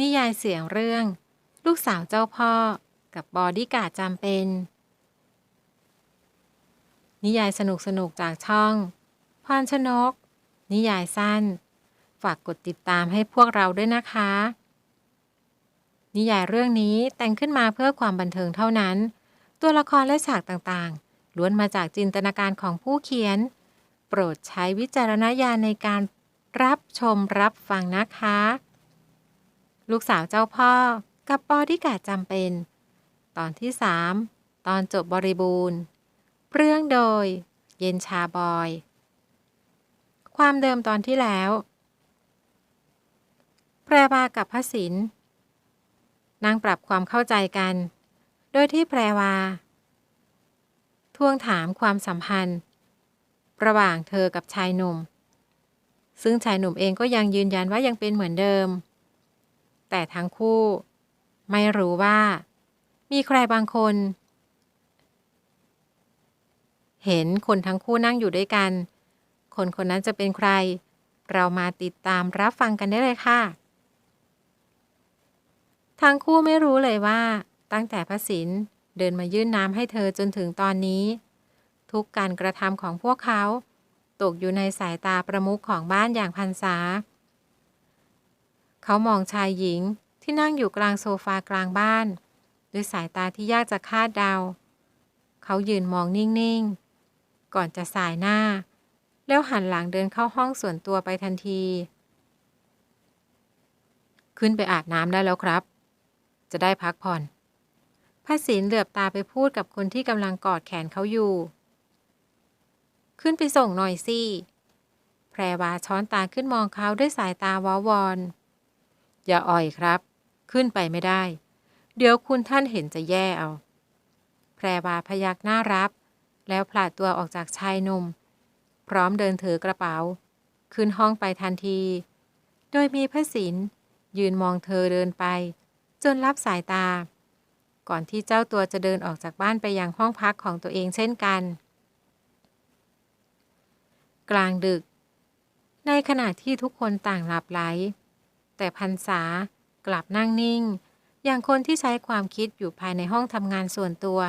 นิยายเสียงเรื่อง ลูกสาวเจ้าพ่อ กับบอดี้การ์ดจำเป็น นิยายสนุกสนุกจากช่องพรชนก นิยายสั้น ฝากกดติดตามให้พวกเราด้วยนะคะ นิยายเรื่องนี้แต่งขึ้นมาเพื่อความบันเทิงเท่านั้น ตัวละครและฉากต่างๆ ล้วนมาจากจินตนาการของผู้เขียน โปรดใช้วิจารณญาณในการรับชมรับฟังนะคะ ลูกสาวเจ้าพ่อ กับบอดี้การ์ดจำเป็น ตอนที่3ตอนจบบริบูรณ์ เรื่องโดย เย็นชาบอย ความเดิมตอนที่แล้ว แพรวากับพระสินนั่งปรับความเข้าใจกัน โดยที่แพรวา ทวงถามความสัมพันธ์ ระหว่างเธอกับชายหนุ่ม ซึ่งชายหนุ่มเองก็ยังยืนยันว่ายังเป็นเหมือนเดิม แต่ทั้งคู่ไม่รู้ว่า มีใครบางคน เห็นคนทั้งคู่นั่งอยู่ด้วยกัน คนคนนั้นจะเป็นใคร เรามาติดตามรับฟังกันได้เลยค่ะ ทั้งคู่ไม่รู้เลยว่า ตั้งแต่พระศินเดินมายื่นน้ำให้เธอจนถึงตอนนี้ ทุกการกระทำของพวกเขา ตกอยู่ในสายตาประมุขของบ้านอย่างพันษา เขามองชายหญิงที่นั่งอยู่กลางโซฟากลางบ้าน ด้วยสายตาที่ยากจะคาดเดา เขายืนมองนิ่ง ๆ ก่อนจะสายหน้า แล้วหันหลังเดินเข้าห้องส่วนตัวไปทันที ขึ้นไปอาบน้ำได้แล้วครับ จะได้พักผ่อนพระศิลเหลือบตาไปพูดกับคนที่กำลังกอดแขนเขาอยู่ ขึ้นไปส่งหน่อยสิ แพรวาช้อนตาขึ้นมองเขาด้วยสายตาวาวอน อย่าอ่อยครับ ขึ้นไปไม่ได้ เดี๋ยวคุณท่านเห็นจะแย่เอา แพรวาพยักหน้ารับ แล้วผลาดตัวออกจากชายหนุ่ม พร้อมเดินถือกระเป๋า ขึ้นห้องไปทันที โดยมีพระศิลยืนมองเธอเดินไป จนรับสายตา ก่อนที่เจ้าตัวจะเดินออกจากบ้านไปยังห้องพักของตัวเองเช่นกัน กลางดึก ในขณะที่ทุกคนต่างหลับไหล แต่พันษากลับนั่งนิ่ง อย่างคนที่ใช้ความคิดอยู่ภายในห้องทำงานส่วนตัว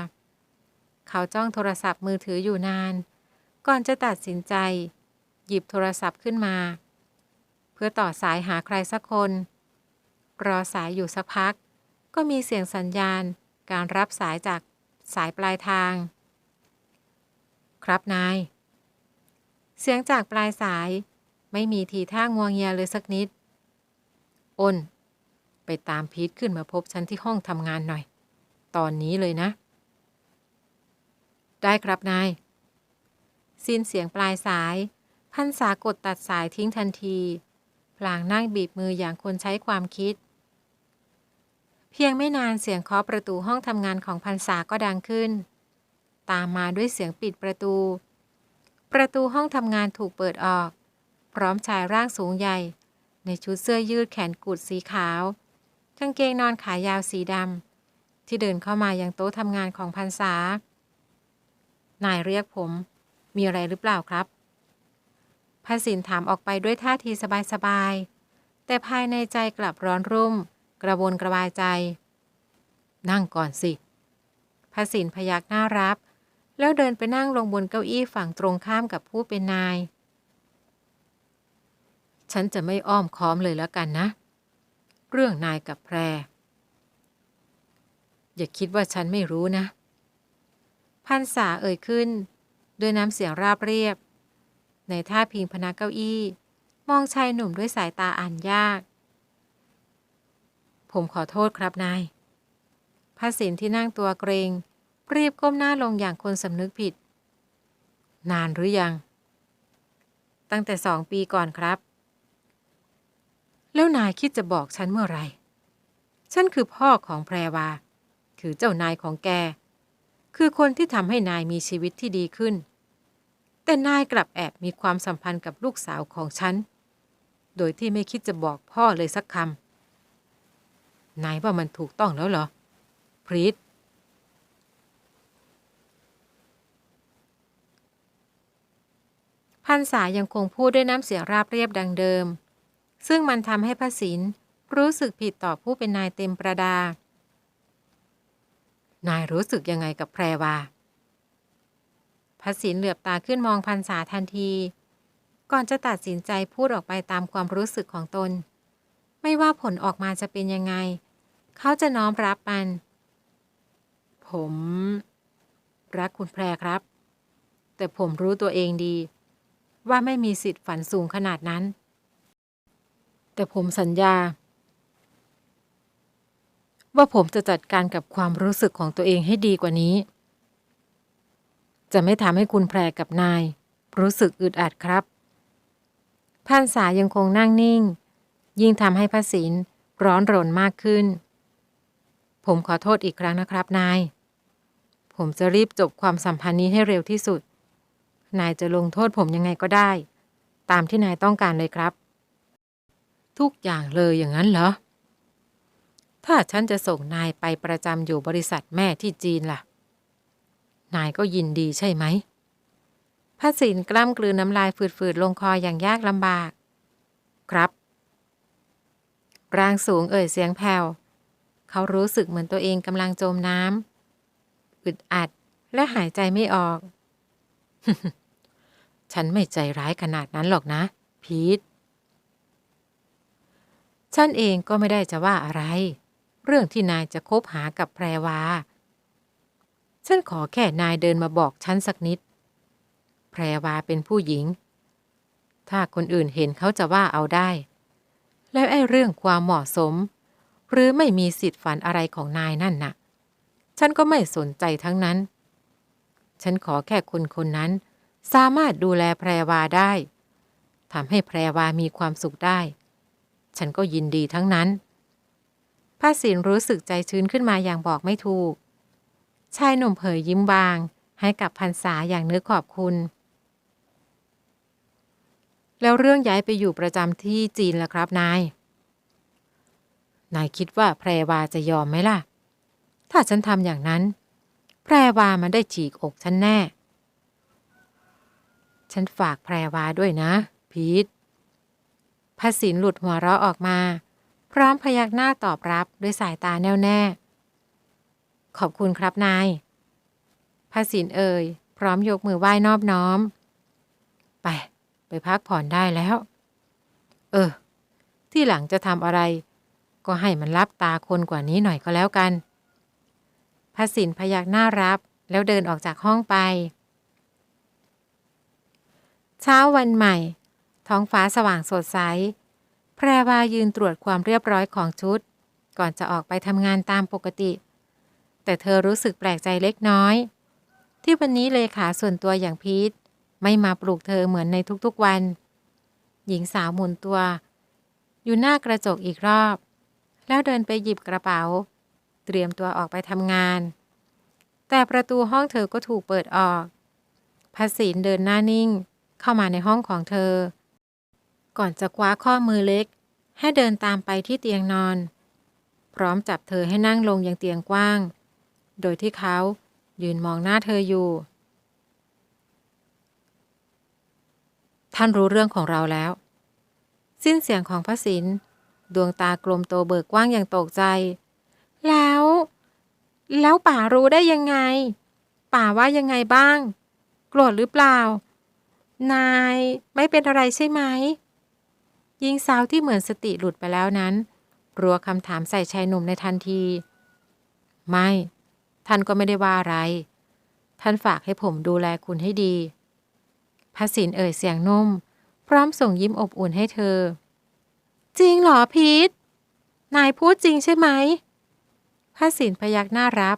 เขาจ้องโทรศัพท์มือถืออยู่นาน ก่อนจะตัดสินใจ หยิบโทรศัพท์ขึ้นมา เพื่อต่อสายหาใครสักคน รอสายอยู่สักพัก ก็มีเสียงสัญญาณ การรับสายจากสายปลายทาง ครับนาย เสียงจากปลายสายไม่มีทีท่างวงเงียเลยสักนิด อ้น ไปตามพีทขึ้นมาพบฉันที่ห้องทำงานหน่อย ตอนนี้เลยนะ ได้ครับนาย สิ้นเสียงปลายสาย พันษากดตัดสายทิ้งทันที พลางนั่งบีบมืออย่างคนใช้ความคิด เพียงไม่นานเสียงเคาะประตูห้องทำงานของพันษาก็ดังขึ้น ตามมาด้วยเสียงปิดประตู ประตูห้องทำงานถูกเปิดออก พร้อมชายร่างสูงใหญ่ ในชุดเสื้อยืดแขนกุดสีขาวกางเกงนอนขายาวสีดำที่เดินเข้ามายังโต๊ะทำงานของพันษานายเรียกผม มีอะไรหรือเปล่าครับพระสินถามออกไปด้วยท่าทีสบายๆ แต่ภายในใจกลับร้อนรุ่ม กระวนกระวายใจ นั่งก่อนสิพระสินพยักหน้ารับ แล้วเดินไปนั่งลงบนเก้าอี้ฝั่งตรงข้ามกับผู้เป็นนาย ฉันจะไม่อ้อมค้อมเลยแล้วกันนะ เรื่องนายกับแพร อย่าคิดว่าฉันไม่รู้นะ พันษาเอ่ยขึ้น ด้วยน้ำเสียงราบเรียบ ในท่าพิงพนักเก้าอี้ มองชายหนุ่มด้วยสายตาอ่านยาก ผมขอโทษครับนายพระสินที่นั่งตัวเกรง รีบก้มหน้าลงอย่างคนสำนึกผิด นานหรือยัง ตั้งแต่สองปีก่อนครับ แล้วนายคิดจะบอกฉันเมื่อไร ฉันคือพ่อของแพรวา คือเจ้านายของแก คือคนที่ทำให้นายมีชีวิตที่ดีขึ้น แต่นายกลับแอบมีความสัมพันธ์กับลูกสาวของฉัน โดยที่ไม่คิดจะบอกพ่อเลยสักคำ นายว่ามันถูกต้องแล้วเหรอ พรีตพันษายังคงพูดด้วยน้ำเสียงราบเรียบดังเดิม ซึ่งมันทำให้พระศินรู้สึกผิดต่อผู้เป็นนายเต็มประดา นายรู้สึกยังไงกับแพรวาพระศิลเหลือบตาขึ้นมองพันษาทันที ก่อนจะตัดสินใจพูดออกไปตามความรู้สึกของตน ไม่ว่าผลออกมาจะเป็นยังไง เขาจะน้อมรับมัน ผม รักคุณแพรครับ แต่ผมรู้ตัวเองดี ว่าไม่มีสิทธิ์ฝันสูงขนาดนั้น แต่ผมสัญญา ว่าผมจะจัดการกับความรู้สึกของตัวเองให้ดีกว่านี้ จะไม่ทำให้คุณแพรกับนาย รู้สึกอึดอัดครับพันษายังคงนั่งนิ่ง ยิ่งทำให้พระศิลร้อนรนมากขึ้น ผมขอโทษอีกครั้งนะครับนาย ผมจะรีบจบความสัมพันธ์นี้ให้เร็วที่สุด นายจะลงโทษผมยังไงก็ได้ ตามที่นายต้องการเลยครับ ทุกอย่างเลยอย่างนั้นเหรอ ถ้าฉันจะส่งนายไปประจำอยู่บริษัทแม่ที่จีนล่ะ นายก็ยินดีใช่ไหมพระศิลกล้ำกลืนน้ำลายฝืดๆลงคออย่างยากลำบาก ครับ ร่างสูงเอ่ยเสียงแผ่วเขารู้สึกเหมือนตัวเองกำลังจมน้ำอึดอัดและหายใจไม่ออก ฉันไม่ใจร้ายขนาดนั้นหรอกนะ พีท ฉันเองก็ไม่ได้จะว่าอะไร เรื่องที่นายจะคบหากับแพรวา ฉันขอแค่นายเดินมาบอกฉันสักนิด แพรวาเป็นผู้หญิง ถ้าคนอื่นเห็นเขาจะว่าเอาได้ แล้วไอ้เรื่องความเหมาะสม หรือไม่มีสิทธิ์ฝันอะไรของนายนั่นน่ะ ฉันก็ไม่สนใจทั้งนั้น ฉันขอแค่คนคนนั้น สามารถดูแลแพรวาได้ทำให้แพรวามีความสุขได้ ฉันก็ยินดีทั้งนั้นพระศิลรู้สึกใจชื้นขึ้นมาอย่างบอกไม่ถูก ชายหนุ่มเผยยิ้มบาง ให้กับพันษาอย่างนึกขอบคุณ แล้วเรื่องย้ายไปอยู่ประจำที่จีนล่ะครับนาย นายคิดว่าแพรวาจะยอมไหมล่ะ ถ้าฉันทำอย่างนั้น แพรวามันได้ฉีกอกฉันแน่ ฉันฝากแพรวาด้วยนะ พีท พระศิลหลุดหัวเราะออกมา พร้อมพยักหน้าตอบรับด้วยสายตาแน่วแน่ ขอบคุณครับนาย พระศิลเอ่ย พร้อมยกมือไหว้นอบน้อม ไป ไปพักผ่อนได้แล้ว เออ ที่หลังจะทำอะไร ก็ให้มันรับตาคนกว่านี้หน่อยก็แล้วกันพระศิลพยักหน้ารับแล้วเดินออกจากห้องไป เช้าวันใหม่ ท้องฟ้าสว่างสดใส แพรวายืนตรวจความเรียบร้อยของชุด ก่อนจะออกไปทำงานตามปกติ แต่เธอรู้สึกแปลกใจเล็กน้อย ที่วันนี้เลขาส่วนตัวอย่างพีทไม่มาปลุกเธอเหมือนในทุกๆวัน หญิงสาวหมุนตัว อยู่หน้ากระจกอีกรอบ แล้วเดินไปหยิบกระเป๋า เตรียมตัวออกไปทำงาน แต่ประตูห้องเธอก็ถูกเปิดออกภาษีนเดินหน้านิ่ง เข้ามาในห้องของเธอ ก่อนจะคว้าข้อมือเล็ก ให้เดินตามไปที่เตียงนอน พร้อมจับเธอให้นั่งลงยังเตียงกว้าง โดยที่เขายืนมองหน้าเธออยู่ ท่านรู้เรื่องของเราแล้ว สิ้นเสียงของพระศิลดวงตากลมโตเบิกกว้างอย่างตกใจ แล้ว แล้วป่ารู้ได้ยังไง ป่าว่ายังไงบ้าง โกรธหรือเปล่า นายไม่เป็นอะไรใช่ไหม หญิงสาวที่เหมือนสติหลุดไปแล้วนั้นรัวคำถามใส่ชายหนุ่มในทันที ไม่ ท่านก็ไม่ได้ว่าอะไร ท่านฝากให้ผมดูแลคุณให้ดีพระศิลเอ่ยเสียงนุ่ม พร้อมส่งยิ้มอบอุ่นให้เธอ จริงเหรอพีทนายพูดจริงใช่ไหมพระศิลพยักหน้ารับ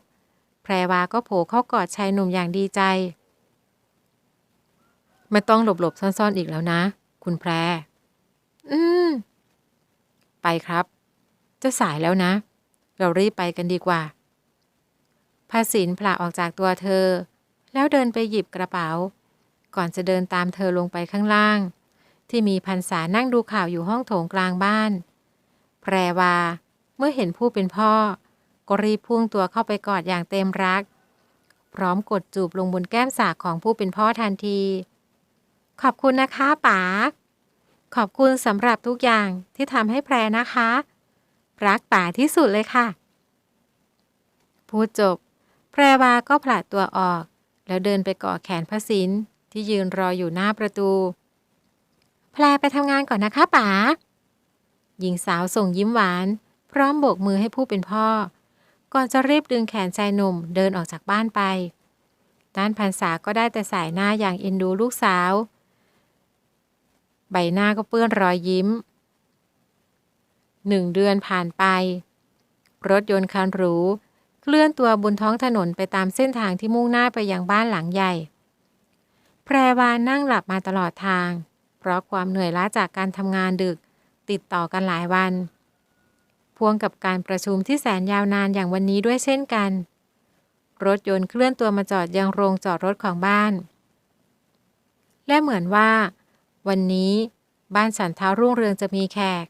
แพรวาก็โผล่เข้ากอดชายหนุ่มอย่างดีใจ ไม่ต้องหลบๆซ่อนๆอีกแล้วนะ คุณแพร อืม ไปครับ จะสายแล้วนะ เรารีบไปกันดีกว่าภาษินผละออกจากตัวเธอ แล้วเดินไปหยิบกระเป๋า ก่อนจะเดินตามเธอลงไปข้างล่าง ที่มีพันษานั่งดูข่าวอยู่ห้องโถงกลางบ้าน แพรวา เมื่อเห็นผู้เป็นพ่อ ก็รีบพุ่งตัวเข้าไปกอดอย่างเต็มรัก พร้อมกดจูบลงบนแก้มสากของผู้เป็นพ่อทันที ขอบคุณนะคะป๋า ขอบคุณสำหรับทุกอย่างที่ทำให้แพรนะคะ รักป๋าที่สุดเลยค่ะ พูดจบ แพรวาก็ผละตัวออก แล้วเดินไปกาะแขนพระสินที่ยืนรออยู่หน้าประตู แพรไปทำงานก่อนนะคะป๋าหญิงสาวส่งยิ้มหวาน พร้อมโบกมือให้ผู้เป็นพ่อ ก่อนจะรีบดึงแขนชายหนุ่มเดินออกจากบ้านไปด้านพันษาก็ได้แต่สายหน้าอย่างเอ็นดูลูกสาว ใบหน้าก็เปื้อนรอยยิ้มหนึ่งเดือนผ่านไป รถยนต์คันหรู เคลื่อนตัวบนท้องถนนไปตามเส้นทางที่มุ่งหน้าไปยังบ้านหลังใหญ่ แพรวานั่งหลับมาตลอดทาง เพราะความเหนื่อยล้าจากการทำงานดึกติดต่อกันหลายวันพ่วงกับการประชุมที่แสนยาวนานอย่างวันนี้ด้วยเช่นกัน รถยนต์เคลื่อนตัวมาจอดยังโรงจอดรถของบ้าน และเหมือนว่า วันนี้บ้านสันเท้ารุ่งเรืองจะมีแขก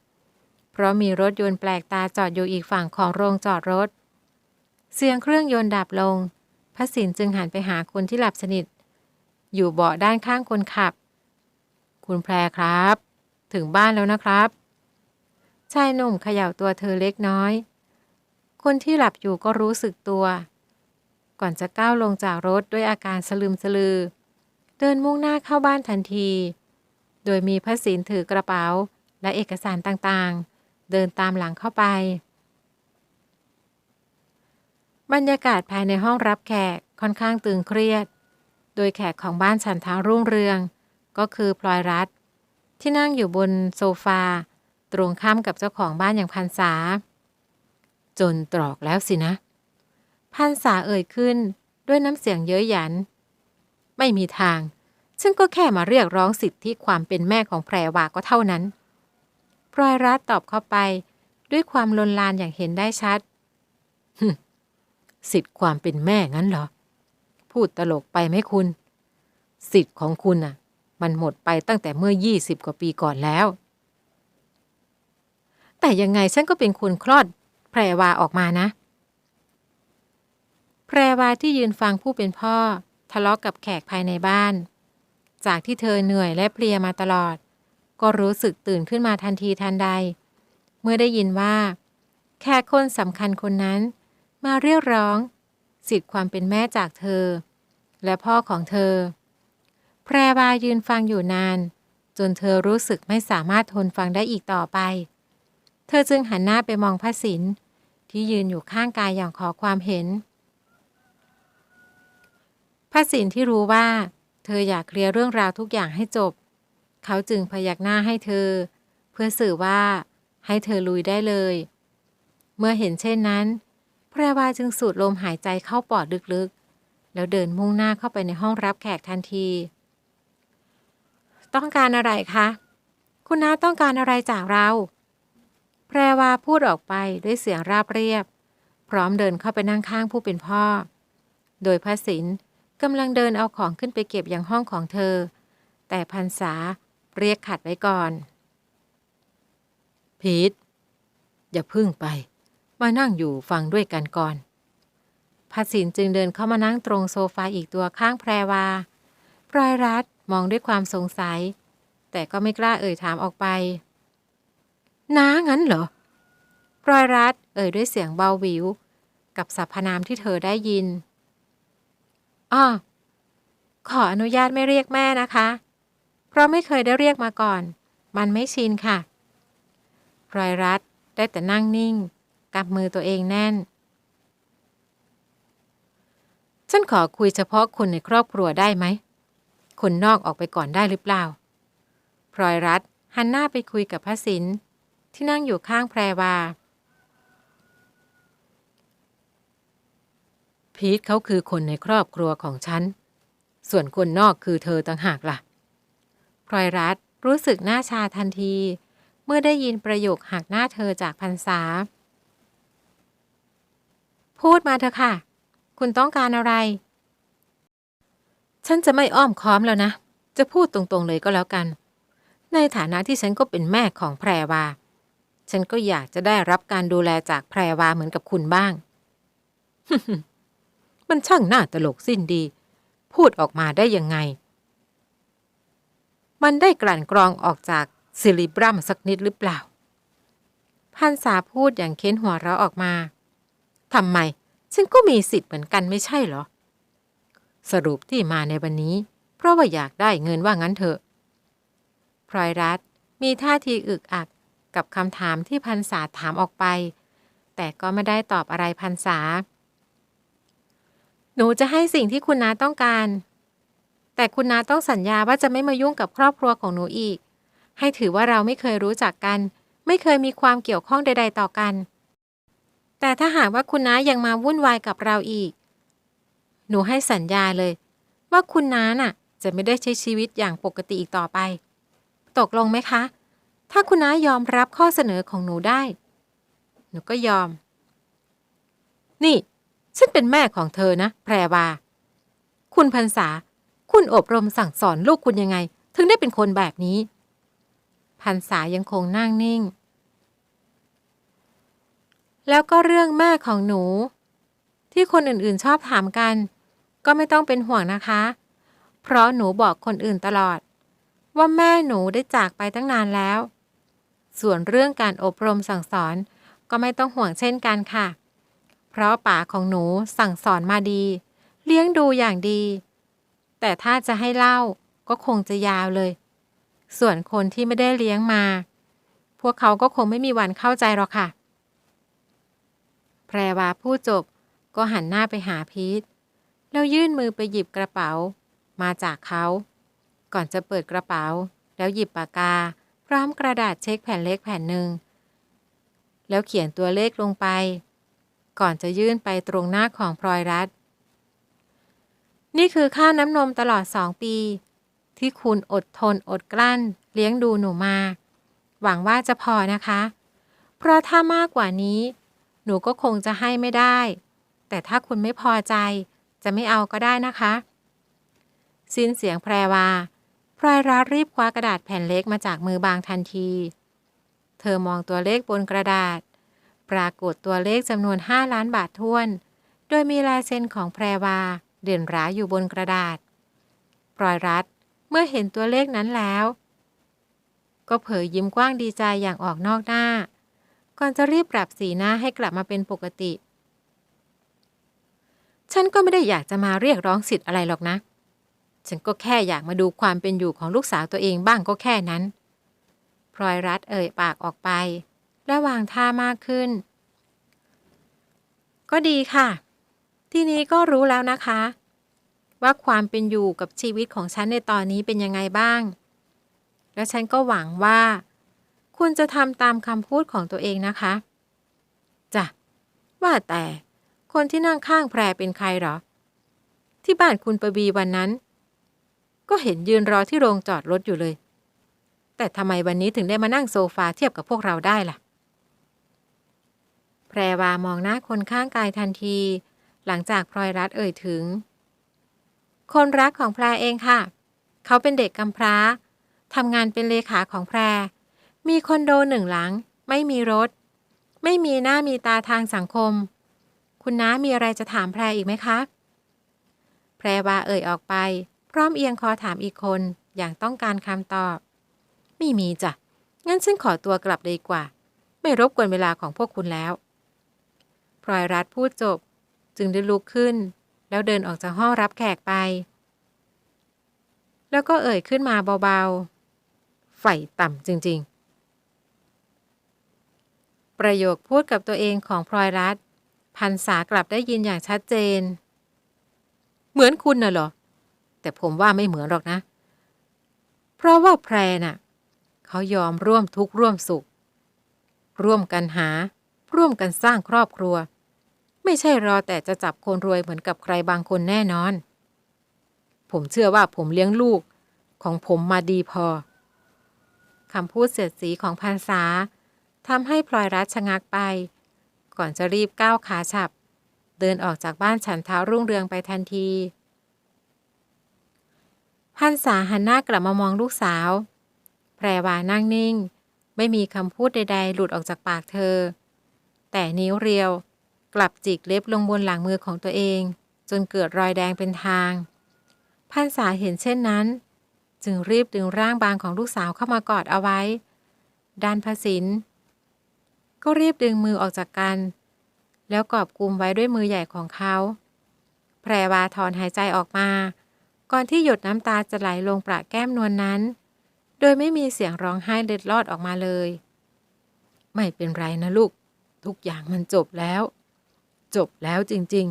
เพราะมีรถยนต์แปลกตาจอดอยู่อีกฝั่งของโรงจอดรถ เสียงเครื่องยนต์ดับลงพระสินจึงหันไปหาคนที่หลับสนิท อยู่เบาะด้านข้างคนขับ คุณแพรครับ ถึงบ้านแล้วนะครับ ชายหนุ่มเขย่าตัวเธอเล็กน้อย คนที่หลับอยู่ก็รู้สึกตัว ก่อนจะก้าวลงจากรถด้วยอาการสลืมสลือ เดินมุ่งหน้าเข้าบ้านทันที โดยมีพระศินถือกระเป๋า และเอกสารต่างๆ เดินตามหลังเข้าไป บรรยากาศภายในห้องรับแขกค่อนข้างตึงเครียด โดยแขกของบ้านฉันทางรุ่งเรือง ก็คือพลอยรัตที่นั่งอยู่บนโซฟา ตรงข้ามกับเจ้าของบ้านอย่างพันษา จนตรอกแล้วสินะ พันษาเอ่ยขึ้นด้วยน้ำเสียงเย้ยหยัน ไม่มีทาง ฉันก็แค่มาเรียกร้องสิทธิความเป็นแม่ของแพรวาก็เท่านั้นพลอยรัตตอบเข้าไป ด้วยความลนลานอย่างเห็นได้ชัดสิทธิความเป็นแม่งั้นเหรอ พูดตลกไปไหมคุณ สิทธิ์ของคุณน่ะ มันหมดไปตั้งแต่เมื่อยี่สิบกว่าปีก่อนแล้ว แต่ยังไงฉันก็เป็นคนคลอด แพรวาออกมานะ แพรวาที่ยืนฟังผู้เป็นพ่อ ทะเลาะกกับแขกภายในบ้าน จากที่เธอเหนื่อยและเพลียมาตลอด ก็รู้สึกตื่นขึ้นมาทันทีทันใด เมื่อได้ยินว่าแขกคนสำคัญคนนั้น มาเรียกร้อง สิทธิ์ความเป็นแม่จากเธอ และพ่อของเธอ แพรวายืนฟังอยู่นาน จนเธอรู้สึกไม่สามารถทนฟังได้อีกต่อไป เธอจึงหันหน้าไปมองพระสินที่ยืนอยู่ข้างกายอย่างขอความเห็นพระสินที่รู้ว่า เธออยากเคลียร์เรื่องราวทุกอย่างให้จบ เขาจึงพยักหน้าให้เธอ เพื่อสื่อว่า ให้เธอลุยได้เลย เมื่อเห็นเช่นนั้น แพรวาจึงสูดลมหายใจเข้าปอดลึกๆ แล้วเดินมุ่งหน้าเข้าไปในห้องรับแขกทันที ต้องการอะไรคะ คุณน้าต้องการอะไรจากเรา แพรวาพูดออกไปด้วยเสียงราบเรียบ พร้อมเดินเข้าไปนั่งข้างผู้เป็นพ่อ โดยพระสิน กำลังเดินเอาของขึ้นไปเก็บอยังห้องของเธอ แต่พันษาเรียกขัดไว้ก่อน พีทอย่าพึ่งไป มานั่งอยู่ฟังด้วยกันก่อนพัสินจึงเดินเข้ามานั่งตรงโซฟาอีกตัวข้างแพรวาพลอยรัตมองด้วยความสงสัย แต่ก็ไม่กล้าเอ่ยถามออกไปน้างั้นเหรอพลอยรัตเอ่ยด้วยเสียงเบาวิว กับสรรพนามที่เธอได้ยิน อ้อขออนุญาตไม่เรียกแม่นะคะ เพราะไม่เคยได้เรียกมาก่อน มันไม่ชินค่ะพลอยรัตได้แต่นั่งนิ่ง กับมือตัวเองแน่น ฉันขอคุยเฉพาะคนในครอบครัวได้ไหม คนนอกออกไปก่อนได้หรือเปล่าพลอยรัตหันหน้าไปคุยกับพระสินที่นั่งอยู่ข้างแพรวา พีทเขาคือคนในครอบครัวของฉัน ส่วนคนนอกคือเธอต่างหากล่ะพลอยรัตรู้สึกหน้าชาทันที เมื่อได้ยินประโยคหักหน้าเธอจากพันษา พูดมาเถอะค่ะ คุณต้องการอะไร ฉันจะไม่อ้อมค้อมแล้วนะ จะพูดตรงๆเลยก็แล้วกัน ในฐานะที่ฉันก็เป็นแม่ของแพรวา ฉันก็อยากจะได้รับการดูแลจากแพรวาเหมือนกับคุณบ้าง มันช่างน่าตลกสิ้นดี พูดออกมาได้ยังไง มันได้กลั่นกรองออกจากซิลิบรัมสักนิดหรือเปล่า พันษาพูดอย่างเค้นหัวเราะออกมาทำไม ฉันก็มีสิทธิ์เหมือนกันไม่ใช่เหรอ สรุปที่มาในวันนี้ เพราะว่าอยากได้เงินว่างั้นเถอะพลอยรัตมีท่าทีอึกอักกับคำถามที่พันษาถามออกไป แต่ก็ไม่ได้ตอบอะไรพันษา หนูจะให้สิ่งที่คุณน้าต้องการ แต่คุณน้าต้องสัญญาว่าจะไม่มายุ่งกับครอบครัวของหนูอีก ให้ถือว่าเราไม่เคยรู้จักกัน ไม่เคยมีความเกี่ยวข้องใด ๆ ต่อกัน แต่ถ้าหากว่าคุณน้ายังมาวุ่นวายกับเราอีก หนูให้สัญญาเลย ว่าคุณน้าน่ะ จะไม่ได้ใช้ชีวิตอย่างปกติอีกต่อไป ตกลงไหมคะ ถ้าคุณน้ายอมรับข้อเสนอของหนูได้ หนูก็ยอม นี่ ฉันเป็นแม่ของเธอนะ แพรวา คุณพันษา คุณอบรมสั่งสอนลูกคุณยังไง ถึงได้เป็นคนแบบนี้พันษายังคงนั่งนิ่ง แล้วก็เรื่องแม่ของหนู ที่คนอื่นๆชอบถามกัน ก็ไม่ต้องเป็นห่วงนะคะ เพราะหนูบอกคนอื่นตลอด ว่าแม่หนูได้จากไปตั้งนานแล้ว ส่วนเรื่องการอบรมสั่งสอนก็ไม่ต้องห่วงเช่นกันค่ะ เพราะป๋าของหนูสั่งสอนมาดี เลี้ยงดูอย่างดี แต่ถ้าจะให้เล่าก็คงจะยาวเลย ส่วนคนที่ไม่ได้เลี้ยงมา พวกเขาก็คงไม่มีวันเข้าใจหรอกค่ะ แพรวาพูดจบก็หันหน้าไปหาพีทแล้วยื่นมือไปหยิบกระเป๋า มาจากเขา ก่อนจะเปิดกระเป๋า แล้วหยิบปากกา พร้อมกระดาษเช็คแผ่นเล็กแผ่นหนึ่ง แล้วเขียนตัวเลขลงไป ก่อนจะยื่นไปตรงหน้าของพลอยรัตนี่คือค่าน้ำนมตลอดสองปี ที่คุณอดทนอดกลั้น เลี้ยงดูหนูมา หวังว่าจะพอนะคะ เพราะถ้ามากกว่านี้ หนูก็คงจะให้ไม่ได้ แต่ถ้าคุณไม่พอใจ จะไม่เอาก็ได้นะคะ สิ้นเสียงแพรวาพลอยรัตรีบคว้ากระดาษแผ่นเล็กมาจากมือบางทันที เธอมองตัวเลขบนกระดาษ ปรากฏตัวเลขจำนวน 5 ล้านบาทท้วน โดยมีลายเซ็นของแพรวา เด่นร้าอยู่บนกระดาษพลอยรัตเมื่อเห็นตัวเลขนั้นแล้ว ก็เผยยิ้มกว้างดีใจอย่างออกนอกหน้า ก่อนจะรีบปรับสีหน้าให้กลับมาเป็นปกติ ฉันก็ไม่ได้อยากจะมาเรียกร้องสิทธิ์อะไรหรอกนะ ฉันก็แค่อยากมาดูความเป็นอยู่ของลูกสาวตัวเองบ้างก็แค่นั้นพลอยรัตเอ่ยปากออกไป และวางท่ามากขึ้น ก็ดีค่ะ ทีนี้ก็รู้แล้วนะคะ ว่าความเป็นอยู่กับชีวิตของฉันในตอนนี้เป็นยังไงบ้าง และฉันก็หวังว่า คุณจะทำตามคำพูดของตัวเองนะคะจ้ะว่าแต่คนที่นั่งข้างแพรเป็นใครหรอ ที่บ้านคุณประบีวันนั้น ก็เห็นยืนรอที่โรงจอดรถอยู่เลย แต่ทำไมวันนี้ถึงได้มานั่งโซฟาเทียบกับพวกเราได้ล่ะ แพรวามองหน้าคนข้างกายทันที หลังจากพลอยรัตเอ่ยถึง คนรักของแพรเองค่ะ เขาเป็นเด็กกำพร้าทำงานเป็นเลขาของแพร มีคอนโดหนึ่งหลัง ไม่มีรถ ไม่มีหน้ามีตาทางสังคม คุณน้ามีอะไรจะถามแพรอีกไหมคะ แพรวาเอ่ยออกไป พร้อมเอียงคอถามอีกคนอย่างต้องการคำตอบ ไม่มีจ้ะ งั้นฉันขอตัวกลับดีกว่า ไม่รบกวนเวลาของพวกคุณแล้ว พลอยรัตพูดจบ จึงได้ลุกขึ้น แล้วเดินออกจากห้องรับแขกไป แล้วก็เอ่ยขึ้นมาเบาๆไฟต่ำจริง ๆ ประโยคพูดกับตัวเองของพลอยรัตพันษากลับได้ยินอย่างชัดเจน เหมือนคุณน่ะเหรอ แต่ผมว่าไม่เหมือนหรอกนะ เพราะว่าแพรน่ะ เขายอมร่วมทุกข์ร่วมสุข ร่วมกันหา ร่วมกันสร้างครอบครัว ไม่ใช่รอแต่จะจับคนรวยเหมือนกับใครบางคนแน่นอน ผมเชื่อว่าผมเลี้ยงลูกของผมมาดีพอคำพูดเสียดสีของพันษาทำให้พลอยรัตชะงักไป ก่อนจะรีบก้าวขาฉับ เดินออกจากบ้านฉันเท้ารุ่งเรืองไปทันที พันษาหันหน้ากลับมามองลูกสาว แพรวานั่งนิ่ง ไม่มีคำพูดใด ๆ หลุดออกจากปากเธอ แต่นิ้วเรียว กลับจิกเล็บลงบนหลังมือของตัวเอง จนเกิดรอยแดงเป็นทาง พันษาเห็นเช่นนั้น จึงรีบดึงร่างบางของลูกสาวเข้ามากอดเอาไว้ ด้านพระสินก็รีบดึงมือออกจากกัน แล้วกอบกุมไว้ด้วยมือใหญ่ของเขาแพรวาถอนหายใจออกมา ก่อนที่หยดน้ำตาจะไหลลงประแก้มนวลนนั้น โดยไม่มีเสียงร้องไห้เล็ดลอดออกมาเลย ไม่เป็นไรนะลูก ทุกอย่างมันจบแล้ว จบแล้วจริง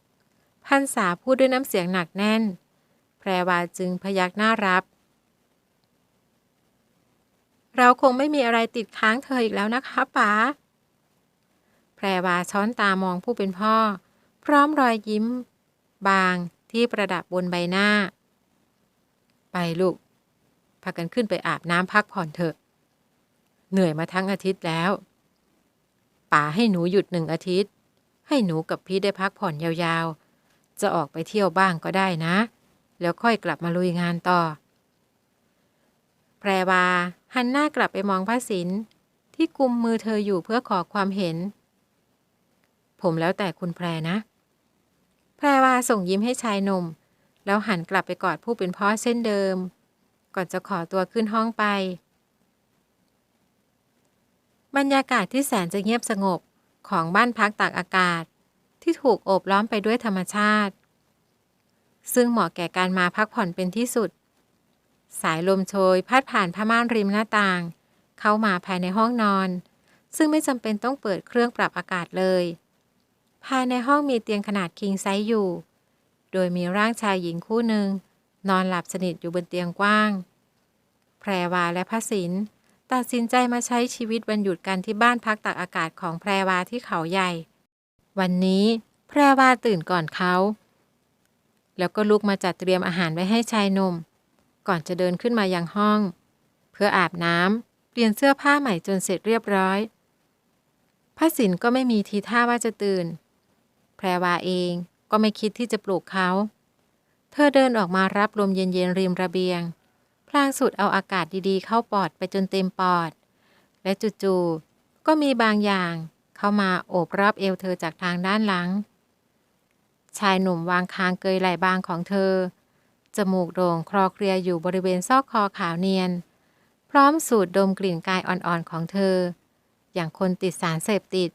ๆ พันษาพูดด้วยน้ำเสียงหนักแน่น แพรวาจึงพยักหน้ารับ เราคงไม่มีอะไรติดค้างเธออีกแล้วนะคะป๋าแพรวาช้อนตามองผู้เป็นพ่อ พร้อมรอยยิ้ม บางที่ประดับบนใบหน้า ไปลูกพากันขึ้นไปอาบน้ำพักผ่อนเถอะ เหนื่อยมาทั้งอาทิตย์แล้วป๋าให้หนูหยุดหนึ่งอาทิตย์ ให้หนูกับพี่ได้พักผ่อนยาวๆ จะออกไปเที่ยวบ้างก็ได้นะ แล้วค่อยกลับมาลุยงานต่อ แพรวาหันหน้ากลับไปมองพระสินที่กุมมือเธออยู่เพื่อขอความเห็น ผมแล้วแต่คุณแพรนะ แพรวาส่งยิ้มให้ชายหนุ่ม แล้วหันกลับไปกอดผู้เป็นพ่อเช่นเดิม ก่อนจะขอตัวขึ้นห้องไป บรรยากาศที่แสนจะเงียบสงบ ของบ้านพักตากอากาศ ที่ถูกโอบล้อมไปด้วยธรรมชาติ ซึ่งเหมาะแก่การมาพักผ่อนเป็นที่สุด สายลมโชยพัดผ่านผ้าม่านริมหน้าต่าง เข้ามาภายในห้องนอน ซึ่งไม่จำเป็นต้องเปิดเครื่องปรับอากาศเลย ภายในห้องมีเตียงขนาดคิงไซส์อยู่ โดยมีร่างชายหญิงคู่หนึ่งนอนหลับสนิทอยู่บนเตียงกว้าง แพรวาและพระสิน ตัดสินใจมาใช้ชีวิตวันหยุดกันที่บ้านพักตากอากาศของแพรวาที่เขาใหญ่ วันนี้แพรวาตื่นก่อนเขา แล้วก็ลุกมาจัดเตรียมอาหารไว้ให้ชายหนุ่ม ก่อนจะเดินขึ้นมายังห้อง เพื่ออาบน้ำเปลี่ยนเสื้อผ้าใหม่จนเสร็จเรียบร้อยพระสินก็ไม่มีทีท่าว่าจะตื่น แพรวาเองก็ไม่คิดที่จะปลุกเขา เธอเดินออกมารับลมเย็นๆริมระเบียง พลางสูดเอาอากาศดีๆ เข้าปอดไปจนเต็มปอด และจู่ๆก็มีบางอย่าง เข้ามาโอบรอบเอวเธอจากทางด้านหลัง ชายหนุ่มวางคางเกยไหล่บางของเธอ จมูกโด่งคลอเคลียอยู่บริเวณซอกคอขาวเนียน พร้อมสูดดมกลิ่นกายอ่อนๆของเธอ อย่างคนติดสารเสพติด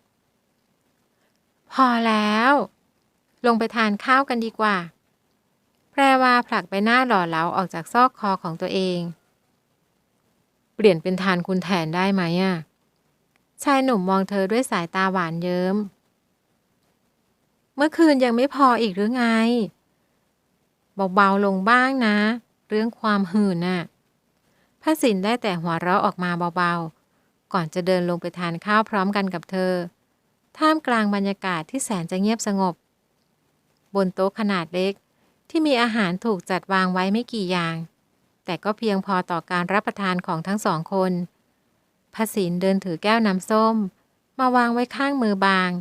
พอแล้ว ลงไปทานข้าวกันดีกว่า แพรวาผลักไปหน้าหล่อเหลาออกจากซอกคอของตัวเอง เปลี่ยนเป็นทานคุณแทนได้ไหมอะ ชายหนุ่มมองเธอด้วยสายตาหวานเยิ้ม เมื่อคืนยังไม่พออีกหรือไง เบาๆลงบ้างนะ เรื่องความหื่นน่ะพระสินได้แต่หัวเราะออกมาเบาๆ ก่อนจะเดินลงไปทานข้าวพร้อมกันกับเธอ ท่ามกลางบรรยากาศที่แสนจะเงียบสงบ บนโต๊ะขนาดเล็ก ที่มีอาหารถูกจัดวางไว้ไม่กี่อย่าง แต่ก็เพียงพอต่อการรับประทานของทั้งสองคนพระสินเดินถือแก้วน้ำส้ม มาวางไว้ข้างมือบาง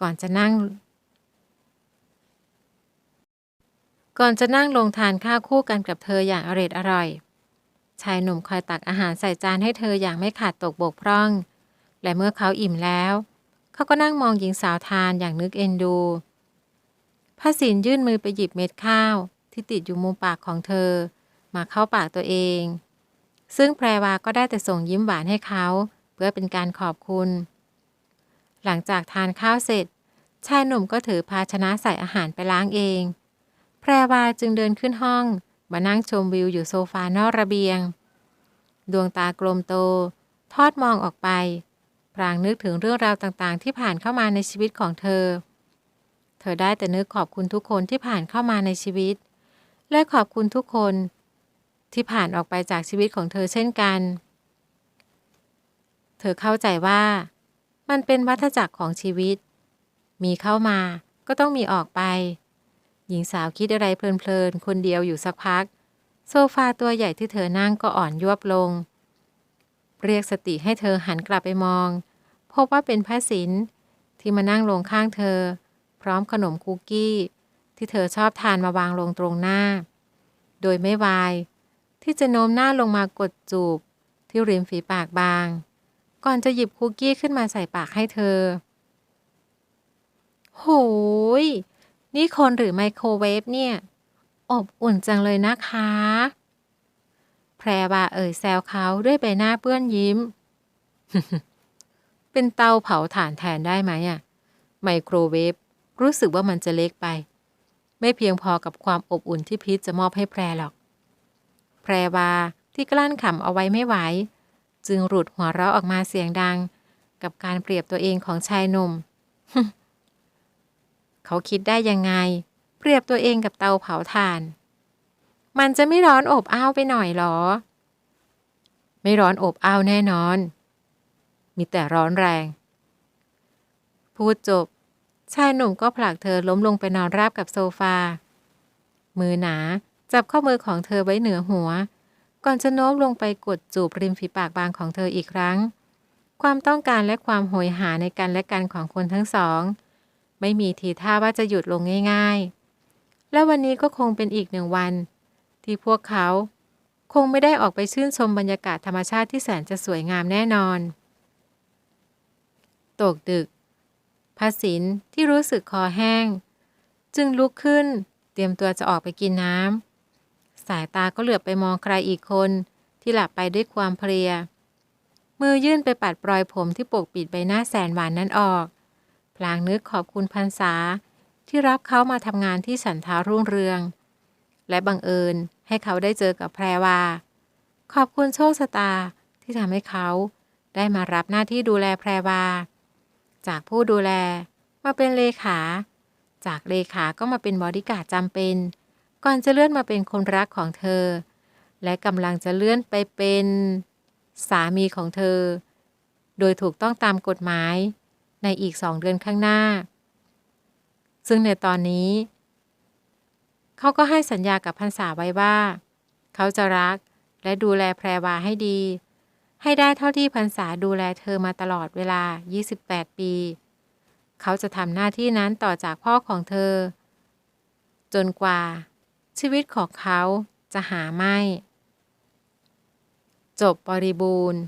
ก่อนจะนั่ง ก่อนจะนั่งลงทานข้าวคู่กันกับเธออย่างอร็ดอร่อย ชายหนุ่มคอยตักอาหารใส่จานให้เธออย่างไม่ขาดตกบกพร่อง และเมื่อเขาอิ่มแล้ว เขาก็นั่งมองหญิงสาวทานอย่างนึกเอ็นดู พระสินยื่นมือไปหยิบเม็ดข้าว ที่ติดอยู่มุมปากของเธอ มาเข้าปากตัวเอง ซึ่งแพรวาก็ได้แต่ส่งยิ้มหวานให้เขา เพื่อเป็นการขอบคุณ หลังจากทานข้าวเสร็จ ชายหนุ่มก็ถือภาชนะใส่อาหารไปล้างเอง แพรวาจึงเดินขึ้นห้อง มานั่งชมวิวอยู่โซฟานอกระเบียง ดวงตากลมโต ทอดมองออกไปพรางนึกถึงเรื่องราวต่างๆ ที่ผ่านเข้ามาในชีวิตของเธอ ธอได้แต่นึกขอบคุณทุกคนที่ผ่านเข้ามาในชีวิต และขอบคุณทุกคน ที่ผ่านออกไปจากชีวิตของเธอเช่นกัน เธอเข้าใจว่า มันเป็นวัฏจักรของชีวิต มีเข้ามาก็ต้องมีออกไป หญิงสาวคิดอะไรเพลินๆ คนเดียวอยู่สักพัก โซฟาตัวใหญ่ที่เธอนั่งก็อ่อนยวบลง เรียกสติให้เธอหันกลับไปมอง พบว่าเป็นพระศิลที่มานั่งลงข้างเธอ พร้อมขนมคุกกี้ ที่เธอชอบทานมาวางลงตรงหน้า โดยไม่วาย ที่จะโน้มหน้าลงมากดจูบ ที่ริมฝีปากบาง ก่อนจะหยิบคุกกี้ขึ้นมาใส่ปากให้เธอ โหย นี่คนหรือไมโครเวฟเนี่ย อบอุ่นจังเลยนะคะ แพรวาเอ่ยแซวเขาด้วยใบหน้าเปื้อนยิ้ม เป็นเตาเผาถ่านแทนได้ไหมอะไมโครเวฟ รู้สึกว่ามันจะเล็กไป ไม่เพียงพอกับความอบอุ่นที่พีทจะมอบให้แพรหรอก แพรวาที่กลั้นขำเอาไว้ไม่ไหว จึงหลุดหัวเราะออกมาเสียงดัง กับการเปรียบตัวเองของชายหนุ่ม เขาคิดได้ยังไง เปรียบตัวเองกับเตาเผาถ่าน มันจะไม่ร้อนอบอ้าวไปหน่อยหรอ ไม่ร้อนอบอ้าวแน่นอน มีแต่ร้อนแรง พูดจบ ชายหนุ่มก็ผลักเธอล้มลงไปนอนราบกับโซฟา มือหนา จับข้อมือของเธอไว้เหนือหัว ก่อนจะโน้มลงไปกดจูบริมฝีปากบางของเธออีกครั้ง ความต้องการและความโหยหาในกันและกันของคนทั้งสอง ไม่มีทีท่าว่าจะหยุดลงง่าย ๆ และวันนี้ก็คงเป็นอีกหนึ่งวัน ที่พวกเขาคงไม่ได้ออกไปชื่นชมบรรยากาศธรรมชาติที่แสนจะสวยงามแน่นอน ตกดึก พระสินที่รู้สึกคอแห้ง จึงลุกขึ้น เตรียมตัวจะออกไปกินน้ำ สายตาก็เหลือบไปมองใครอีกคนที่หลับไปด้วยความเพลีย มือยื่นไปปัดปลอยผมที่ปกปิดใบหน้าแสนหวานนั้นออก พลางนึกขอบคุณพันษาที่รับเขามาทำงานที่สันทารุ่งเรือง และบังเอิญให้เขาได้เจอกับแพรวา ขอบคุณโชคชะตาที่ทำให้เขาได้มารับหน้าที่ดูแลแพรวา จากผู้ดูแล มาเป็นเลขา จากเลขาก็มาเป็นบอดี้การ์ดจำเป็น ก่อนจะเลื่อนมาเป็นคนรักของเธอ และกำลังจะเลื่อนไปเป็นสามีของเธอ โดยถูกต้องตามกฎหมายในอีกสองเดือนข้างหน้า ซึ่งในตอนนี้ เขาก็ให้สัญญากับพันษาไว้ว่า เขาจะรักและดูแลแพรวาให้ดี ให้ได้เท่าที่พันษาดูแลเธอมาตลอดเวลา 28 ปี เขาจะทำหน้าที่นั้นต่อจากพ่อของเธอ จนกว่า ชีวิตของเขาจะหาไม่ จบบริบูรณ์